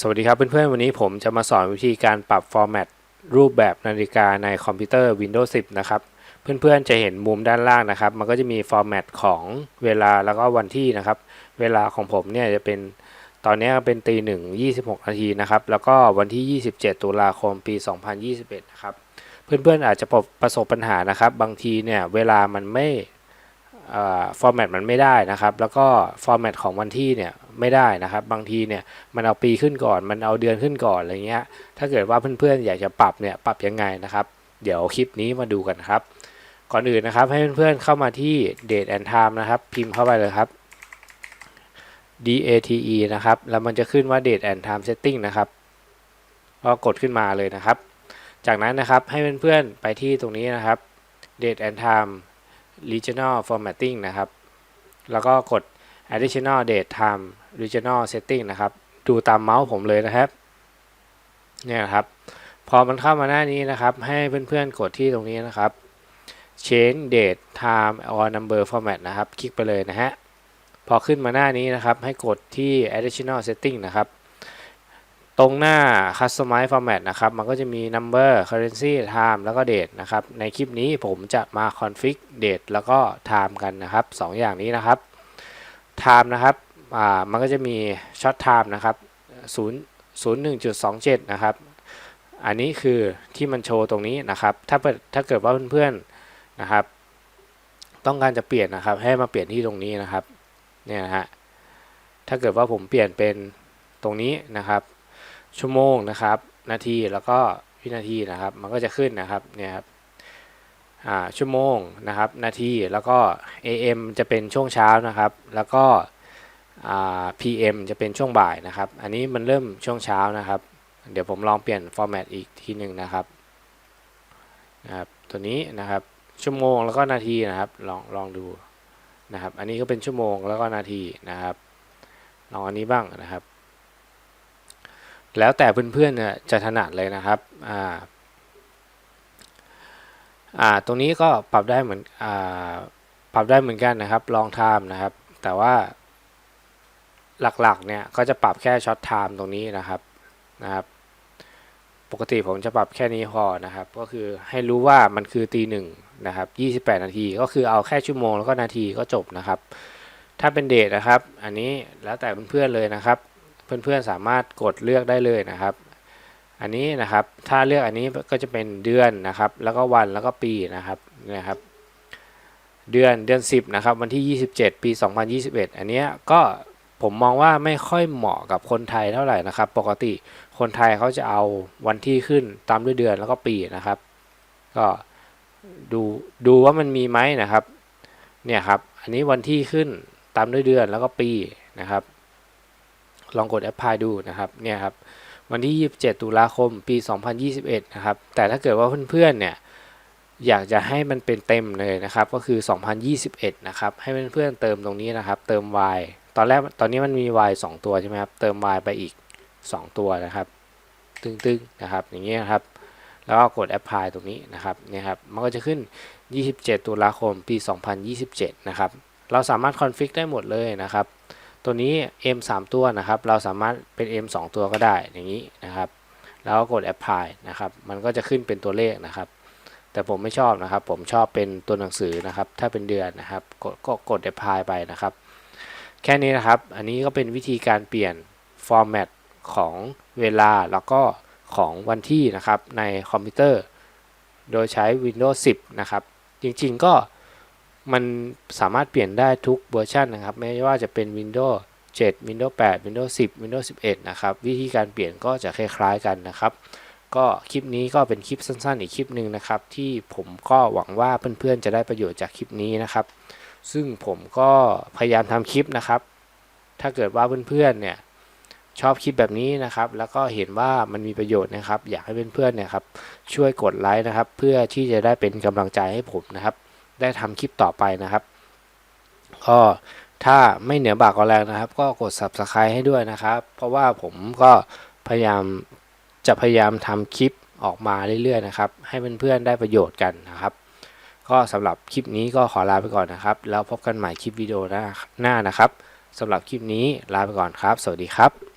สวัสดีครับเพื่อนๆ วันนี้ผมจะมาสอนวิธีการปรับฟอร์แมตรูปแบบนาฬิกาในคอมพิวเตอร์ Windows 10 นะครับ เพื่อนๆ จะเห็นมุมด้านล่างนะครับ มันก็จะมีฟอร์แมตของเวลาแล้วก็วันที่นะครับ เวลาของผมเนี่ยจะเป็นตอนนี้เป็นตีหนึ่ง26นาทีนะครับ แล้วก็วันที่ 27 ตุลาคมปี 2021 นะครับ เพื่อนๆ อาจจะประสบปัญหานะครับ บางทีเนี่ยเวลามันไม่ฟอร์แมตมันไม่ได้นะครับ แล้วก็ฟอร์แมตของวันที่เนี่ย ไม่ได้นะครับ บางทีเนี่ยมันเอาปีขึ้นก่อน มันเอาเดือนขึ้นก่อนอะไรเงี้ย ถ้าเกิดว่าเพื่อนๆอยากจะปรับเนี่ยปรับยังไงนะครับ เดี๋ยวคลิปนี้มาดูกันครับ ก่อนอื่นนะครับให้เพื่อนๆเข้ามาที่ date and time นะครับ พิมพ์เข้าไปเลยครับ date นะครับ แล้วมันจะขึ้นว่า date and time setting นะครับก็กดขึ้นมาเลยนะครับ จากนั้นนะครับให้เพื่อนๆไปที่ตรงนี้นะครับ date and time regional formatting นะครับ แล้วก็กด additional date time regional setting นะครับ ดูตามเมาส์ผมเลยนะครับ เนี่ยครับ พอมันเข้ามาหน้านี้นะครับ ให้เพื่อนๆกดที่ตรงนี้นะครับ change date time or number format นะครับ คลิกไปเลยนะฮะ พอขึ้นมาหน้านี้นะครับ ให้กดที่ additional setting นะครับ ตรงหน้า customize format นะครับ มันก็จะมี number currency time แล้วก็ date นะครับ ในคลิปนี้ผมจะมา config date แล้วก็ time กันนะครับ 2ออย่างนี้นะครับ time นะครับอ่ามันก็จะมี short time นะครับ0 01.27 นะครับ อันนี้คือที่มันโชว์ตรงนี้นะครับ ถ้าถ้าเกิดว่าเพื่อนๆนะครับ ต้องการจะเปลี่ยนนะครับ ให้มาเปลี่ยนที่ตรงนี้นะครับ เนี่ยนะฮะ ถ้าเกิดว่าผมเปลี่ยนเป็นตรงนี้นะครับ ชั่วโมงนะครับ นาทีแล้วก็วินาทีนะครับ มันก็จะขึ้นนะครับ เนี่ยครับชั่วโมงนะครับ นาทีแล้วก็ AM จะเป็นช่วงเช้านะครับ แล้วก็ PM จะเป็นช่วงบ่ายนะครับ อันนี้มันเริ่มช่วงเช้านะครับ เดี๋ยวผมลองเปลี่ยนฟอร์แมตอีกทีหนึ่งนะครับนะครับตัวนี้นะครับชั่วโมงแล้วก็นาทีนะครับลองลองดูนะครับ อันนี้ก็เป็นชั่วโมงแล้วก็นาทีนะครับ ลองอันนี้บ้างนะครับ แล้วแต่เพื่อนๆนจะถนัดเลยนะครับอ่าอ่าตรงนี้ก็ปรับได้เหมือนอ่า ปรับได้เหมือนกันนะครับลองไทม์นะครับ แต่ว่าหลักๆเนี่ยก็จะปรับแค่ช็อตไทม์ตรงนี้นะครับนะครับ ปกติผมจะปรับแค่นี้พอนะครับ ก็คือให้รู้ว่ามันคือตีหนึ่งนะครับ 28 นาที ก็คือเอาแค่ชั่วโมงแล้วก็นาทีก็จบนะครับ ถ้าเป็นเดทนะครับ อันนี้แล้วแต่เพื่อนๆเลยนะครับ เพื่อนๆสามารถกดเลือกได้เลยนะครับ อันนี้นะครับ ถ้าเลือกอันนี้ก็จะเป็นเดือนนะครับ แล้วก็วันแล้วก็ปีนะครับนะครับ เดือนเดือน 10นะครับวันที่ 27 ปี 2021 อันนี้ก็ผมมองว่าไม่ค่อยเหมาะกับคนไทยเท่าไหร่นะครับ ปกติคนไทยเขาจะเอาวันที่ขึ้นตามด้วยเดือนแล้วก็ปีนะครับ ก็ดูดูว่ามันมีไหมนะครับเนี่ยครับอันนี้วันที่ขึ้นตามด้วยเดือนแล้วก็ปีนะครับ ลองกด apply ดูนะครับเนี่ยครับวันที่ 27 ตุลาคมปี 2021 นะครับ แต่ถ้าเกิดว่าเพื่อนๆเนี่ย อยากจะให้มันเป็นเต็มเลยนะครับ ก็คือ 2021 นะครับ ให้เพื่อนๆเติมตรงนี้นะครับ เติม y ตอนแรกตอนนี้มันมี y 2 ตัวใช่ไหมครับ เติม y ไปอีก 2 ตัวนะครับ ตึงๆนะครับ อย่างเงี้ยครับ แล้วก็กด apply ตรงนี้นะครับ เนี่ยครับ มันก็จะขึ้น 27 ตุลาคม ปี 2027 นะครับ เราสามารถ config ได้หมดเลยนะครับ ตัวนี้ m 3 ตัวนะครับ เราสามารถเป็น m 2 ตัวก็ได้ อย่างนี้นะครับ แล้วก็กด apply นะครับ มันก็จะขึ้นเป็นตัวเลขนะครับ แต่ผมไม่ชอบนะครับ ผมชอบเป็นตัวหนังสือนะครับ ถ้าเป็นเดือนนะครับ ก็กด apply ไปนะครับ แค่นี้นะครับ อันนี้ก็เป็นวิธีการเปลี่ยน format ของเวลาแล้วก็ของวันที่นะครับในคอมพิวเตอร์ โดยใช้ Windows 10 นะครับ จริงๆก็มันสามารถเปลี่ยนได้ทุกเวอร์ชันนะครับ ไม่ว่าจะเป็น Windows 7 Windows 8 Windows 10 Windows 11 นะครับ วิธีการเปลี่ยนก็จะคล้ายๆกันนะครับ ก็คลิปนี้ก็เป็นคลิปสั้นๆ อีกคลิปหนึ่งนะครับ ที่ผมก็หวังว่าเพื่อนๆจะได้ประโยชน์จากคลิปนี้นะครับ ซึ่งผมก็พยายามทำคลิปนะครับ ถ้าเกิดว่าเพื่อนๆเนี่ยชอบคลิปแบบนี้นะครับ แล้วก็เห็นว่ามันมีประโยชน์นะครับ อยากให้เพื่อนๆเนี่ยครับช่วยกดไลค์นะครับ เพื่อที่จะได้เป็นกำลังใจให้ผมนะครับ ได้ทำคลิปต่อไปนะครับก็ถ้าไม่เหนือบากกว่าแรงนะครับ ก็กด subscribe ให้ด้วยนะครับ เพราะว่าผมก็พยายาม จะพยายามทำคลิปออกมาเรื่อยๆนะครับ ให้เพื่อนๆได้ประโยชน์กันนะครับ ก็สำหรับคลิปนี้ก็ขอลาไปก่อนนะครับ แล้วพบกันใหม่คลิปวิดีโอหน้านะครับสำหรับคลิปนี้ลาไปก่อนครับ สวัสดีครับ